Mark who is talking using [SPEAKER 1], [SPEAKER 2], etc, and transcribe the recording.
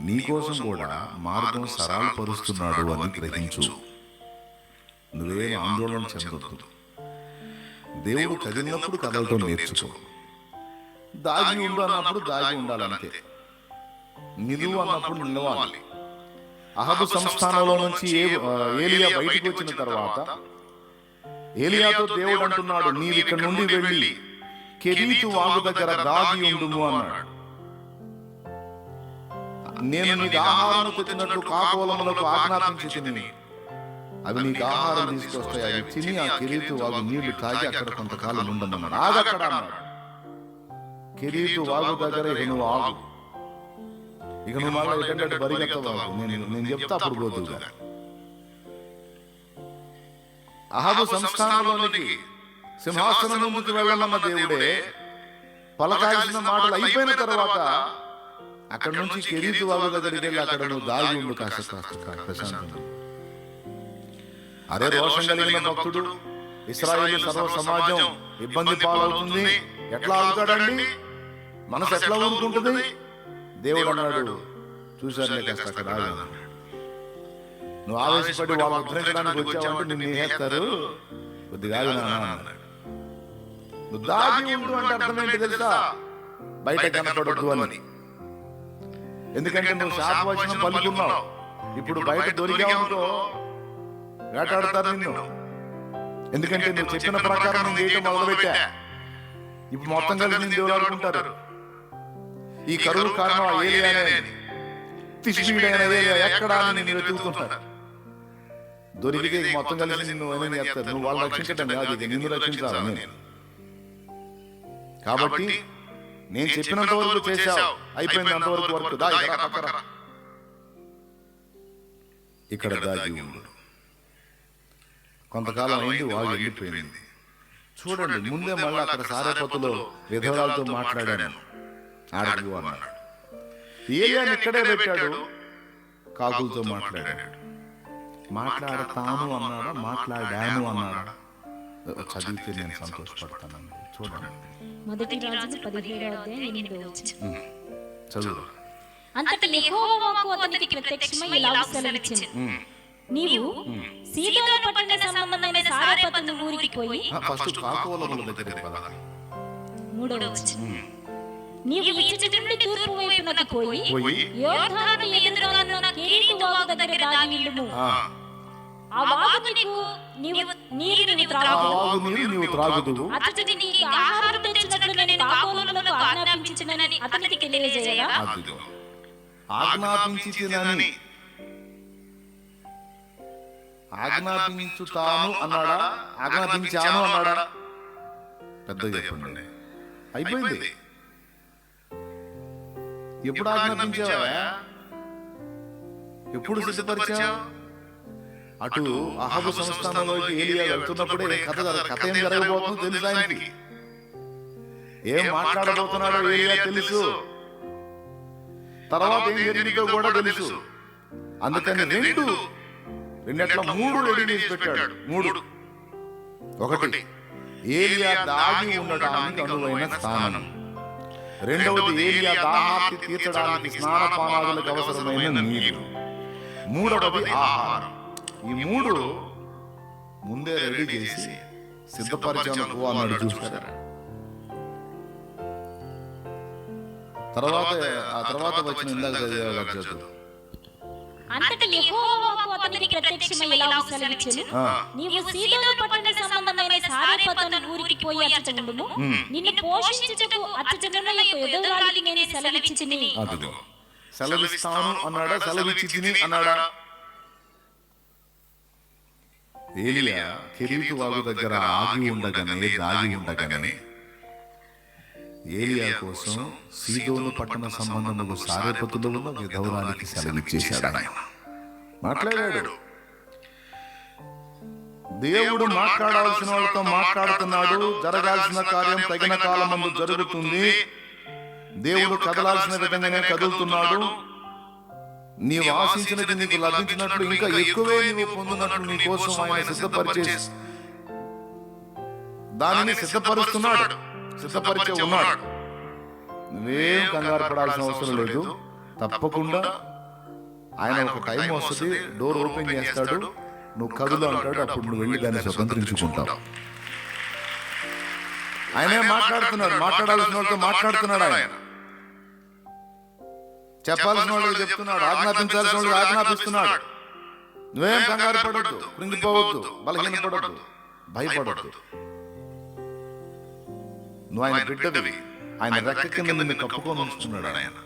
[SPEAKER 1] నీకోసం కూడా మార్గం సరళపరుస్తున్నాడు అని గ్రహించు. నువ్వేం ఆందోళన చెందొద్దు. దేవుడు కదిలినప్పుడు కదలటం నేర్చుకో. దాగి ఉండు అన్నప్పుడు దాగి ఉండాలంతే. నిలువు అన్నప్పుడు నిలవాలి. అహబు సంస్థానంలో నుంచి ఏ- ఏలియా బయటకు వచ్చిన తర్వాత ఏలియాతో దేవుడు అంటున్నాడు నీవు ఇక్కడ నుండి వెళ్ళి కెరీతు వాగు దగ్గర దాగి ఉండుము అన్నాడు. నేను నీకు ఆహారం తెచ్చినట్లు కాకోలములకు ఆజ్ఞాపించి అవి నీకు ఆహారం తీసుకొస్తాయి. అవి తిని ఆ కెరీతు వాగు నీళ్ళు తాగి అక్కడ కొంతకాలం ఉండమన్నాడు. ఆగక్కడ కెరీతు వాగు దగ్గర ఇక నువ్వు ఆగు. ఇక నువ్వు మళ్ళీ ఎటంటే బరిగెత్తవాగు నేను నేను చెప్తా అప్పుడు పోతుగా. అహబు సంస్థానంలోనికి సింహాసనం ముందుకు వెళ్ళమన్న దేవుడే పలకాల్సిన మాటలు అయిపోయిన తర్వాత అక్కడ నుంచి కెరీతు వాగు దగ్గరికి వెళ్ళి అక్కడ నువ్వు దాగి ఉండు కాస్త ప్రశాంతంగా. అరే రోషం కలిగిన భక్తుడు ఇస్రాయేల్ సర్వ సమాజం ఇబ్బంది పాలవుతుంది. ఎట్లా ఆగుతాడండి మనసు ఎట్లా ఊరుకుంటుంది? దేవుడు అన్నాడు చూశారులే కాస్త అక్కడ. నువ్వు ఆవేశపడి వాళ్ళు ఉద్ధరించడానికి వచ్చావంటే నిన్ను వేస్తారు కొద్దిగా నువ్వు దాగి ఉండు అంటే అర్థం ఏంటి తెలుసా? బయట కనపడొద్దు అని. ఎందుకంటే నువ్వు శాపవచనం పలుకున్నావు. ఇప్పుడు బయట దొరికావుతో వేటాడతారు నిన్ను. ఎందుకంటే నువ్వు చెప్పిన ప్రకారం నేను చేయటం మొదలుపెట్టా. ఇప్పుడు మొత్తం కలిసి నేను దేవుడు ఆడుకుంటారు ఈ కరువు కారణం ఎక్కడా నేను వెతుకుతున్నాను దొరికితే మొత్తం కలిసి నిన్ను ఏమైనా చేస్తారు నువ్వు వాళ్ళు రక్షించడం కాదు నిన్ను రక్షించాలి నేను. కాబట్టి నేను చెప్పినంత వరకు చేశావు. అయిపోయింది అంతవరకు వరకు దా ఇక్కడ. ఇక్కడ దాగి ఉండు. కొంతకాలం అయింది వాగు వెళ్ళిపోయింది చూడండి ముందే మళ్ళీ అక్కడ సారేపతులో విధవరాలతో మాట్లాడాను. ఆడదు అన్నాడు. ఏలియాని ఇక్కడే పెట్టాడు. కాకులతో మాట్లాడాడు. మాట్లాడతాను అన్నాడా? మాట్లాడాను అన్నాడా? చదివితే నేను సంతోషపడతానండి చూడండి.
[SPEAKER 2] మొదటి అధ్యాయం.
[SPEAKER 1] చదువు.
[SPEAKER 2] అంతటి అతనికి ప్రత్యక్షమై ఇలా నీవు సీదోన పట్టణ సంబంధమైన సారెపతను ఊరికి పోయి
[SPEAKER 1] ఫస్ట్ కాకోలముల దగ్గరికి పద
[SPEAKER 2] వచనం. నీవు తూర్పు వైపునకు పోయి యోర్దాను ఎదురుగా ఉన్న కెరీతు వాగు దగ్గర దాగి ఉండుము
[SPEAKER 1] ఆ,
[SPEAKER 2] వాగు నీకు నీవు నీరు నీవు
[SPEAKER 1] ఆ
[SPEAKER 2] త్రాగు
[SPEAKER 1] వాగు నీరు నీవు త్రాగుదువు.
[SPEAKER 2] అతడి నీకు ఆహారం తెచ్చినట్లు నేను కాకోలములకు ఆజ్ఞాపించినని అతనికి తెలియజేయగా.
[SPEAKER 1] అదిగో. ఆజ్ఞాపించి తినని ఆజ్ఞాపించుతాను అన్నాడా? ఆజ్ఞాపించాను అన్నాడా? పెద్దగా చెప్పండి. అయిపోయింది. ఎప్పుడు ఆజ్ఞాపించావా? ఎప్పుడు సిద్ధపరిచావు? అటు అహబు సంస్థానంలోకి ఏలియా వెళ్తున్నప్పుడే కథ కథ ఏం జరగబోతుందో తెలుసు ఆయనకి? ఏం మాట్లాడబోతున్నాడో ఏలియా తెలుసు. తర్వాత ఏం జరిగిందో కూడా తెలుసు. అందుకని రెండు రెండట్ల మూడు రెడీ పెట్టాడు. మూడు. ఒకటి. ఏలియా దాగి ఉండటానికి అనువైన స్థానం. రెండవది ఏలియా దాహార్తి తీర్చడానికి స్నానపానాదులకు అవసరమైన నీరు. మూడవది ఆహారం. ఈ మూడు ముందే రెడీ చేసి సిద్ధపరిచాను అన్నాడు చూస్తారా తర్వాత ఆ తర్వాత వచ్చిన ఇందాక చదివా కదా చదువు.
[SPEAKER 2] అంతటి యెహోవా వాక్కు అతనికి ప్రత్యక్షమై ఇలా సెలవిచ్చెను
[SPEAKER 1] ఆ,
[SPEAKER 2] నీవు సీదోను పట్టణ సంబంధమైన సారేపతను ఊరికి పోయి అచ్చట ఉండుము నిన్ను పోషించుటకు అచ్చటనున్న యొక్క ఎదురాలికి నేను సెలవిచ్చితిని
[SPEAKER 1] అదిగో. సెలవిస్తాను అన్నాడా? సెలవిచ్చి తిని అన్నాడా? ఏలియా కెరీతు వాగు దగ్గర ఆగి ఉండగానే దాగి ఉండగానే ఏలియా కోసం సీదోను పట్టణ సంబంధములు సారేపతులో ఉన్న విధవరానికి సెలవిచ్చేశాడు. ఆయన మాట్లాడాడు. దేవుడు మాట్లాడాల్సిన వాళ్ళతో మాట్లాడుతున్నాడు. జరగాల్సిన కార్యం తగిన కాలం జరుగుతుంది. దేవుడు కదలాల్సిన విధంగానే కదులుతున్నాడు. నీవు ఆశించినది నీకు లభించినట్లు ఇంకా ఎక్కువే నీవు పొందినట్లు నీ కోసం ఆయన సిద్ధపరిచే దానిని సిద్ధపరుస్తున్నాడు. సిద్ధపరిచే ఉన్నాడు. నువ్వేం కంగారు పడాల్సిన అవసరం లేదు. తప్పకుండా ఆయన ఒక టైం వస్తుంది. డోర్ ఓపెన్ చేస్తాడు. నువ్వు కదులు అంటాడు. అప్పుడు నువ్వు వెళ్ళి దాన్ని స్వతంత్రించుకుంటావు. ఆయనే మాట్లాడుతున్నాడు. మాట్లాడాల్సిన వాళ్ళతో మాట్లాడుతున్నాడు ఆయన. చెప్పాల్సిన వాళ్ళకి చెప్తున్నాడు ఆజ్ఞాపించాల్సిన వాళ్ళకి ఆజ్ఞాపిస్తున్నాడు. నువ్వేం కంగారు పడొద్దు కృంగిపోవద్దు బలహీనపడొద్దు భయపడొద్దు. నువ్వు ఆయన బిడ్డవి. ఆయన రెక్క కింద నిన్ను కప్పుకొని ఉంచుతున్నాడు ఆయన.